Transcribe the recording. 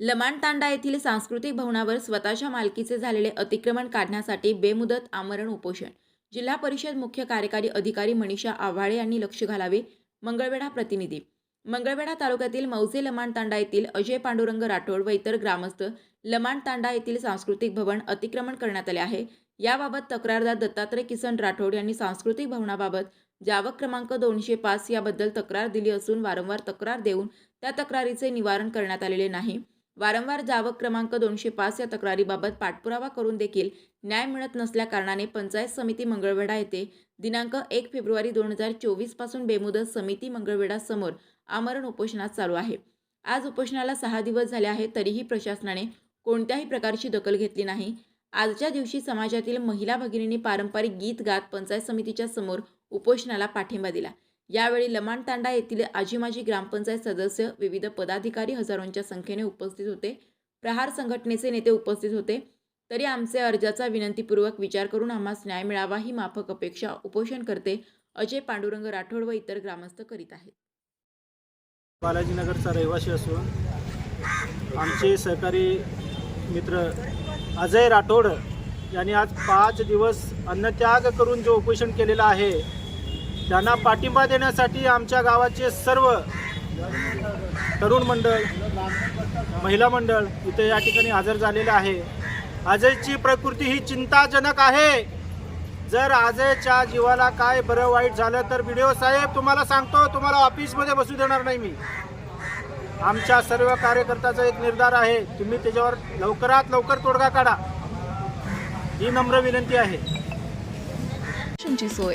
लमाणतांडा येथील सांस्कृतिक भवनावर स्वतःच्या मालकीचे झालेले अतिक्रमण काढण्यासाठी बेमुदत आमरण उपोषण. जिल्हा परिषद मुख्य कार्यकारी अधिकारी मनीषा आव्हाळे यांनी लक्ष घालावे. मंगळवेढा प्रतिनिधी. मंगळवेढा तालुक्यातील मौजे लमाणतांडा येथील अजय पांडुरंग राठोड व इतर ग्रामस्थ लमाणतांडा येथील सांस्कृतिक भवन अतिक्रमण करण्यात आले आहे. याबाबत तक्रारदार दत्तात्रय किसन राठोड यांनी सांस्कृतिक भवनाबाबत जावक क्रमांक दोनशे पाच याबद्दल तक्रार दिली असून वारंवार तक्रार देऊन त्या तक्रारीचे निवारण करण्यात आलेले नाही. वारंवार जावक क्रमांक दोनशे पाच या तक्रारीबाबत पाठपुरावा करून देखील न्याय मिळत नसल्याकारणाने पंचायत समिती मंगळवेढा येथे दिनांक एक फेब्रुवारी दोन हजार चोवीसपासून बेमुदत समिती मंगळवेढासमोर आमरण उपोषणात चालू आहे. आज उपोषणाला सहा दिवस झाले आहेत तरीही प्रशासनाने कोणत्याही प्रकारची दखल घेतली नाही. आजच्या दिवशी समाजातील महिला भगिनींनी पारंपरिक गीत गात पंचायत समितीच्या समोर उपोषणाला पाठिंबा दिला. यावेळी लमाणतांडा येथील आजीमाजी ग्रामपंचायत सदस्य विविध पदाधिकारी हजारोंच्या संख्येने उपस्थित होते. प्रहार संघटनेचे नेते उपस्थित होते. तरी आमचे अर्जाचा विनंतीपूर्वक विचार करून आम्हास न्याय मिळावा ही माफक अपेक्षा उपोषण करते अजय पांडुरंग राठोड व इतर ग्रामस्थ करीत आहेत. बालाजीनगरचा रहिवासी असून आमचे सहकारी मित्र अजय राठोड यांनी आज पाच दिवस अन्नत्याग करून जो उपोषण केलेलं आहे त्यांना पाठिंबा देण्यासाठी आमच्या गावाचे सर्व तरुण मंडळ महिला मंडळ इथे या ठिकाणी हजर झालेले आहे. अजयची प्रकृती ही चिंताजनक आहे. जर अजयच्या जीवाला काय बरं वाईट झालं तर व्हिडिओ साहेब तुम्हाला सांगतो तुम्हाला ऑफिसमध्ये बसू देणार नाही मी. आमच्या सर्व कार्यकर्त्याचा एक निर्धार आहे तुम्ही त्याच्यावर लवकरात लवकर तोडगा काढा. ही नम्र विनंती आहे. सोय.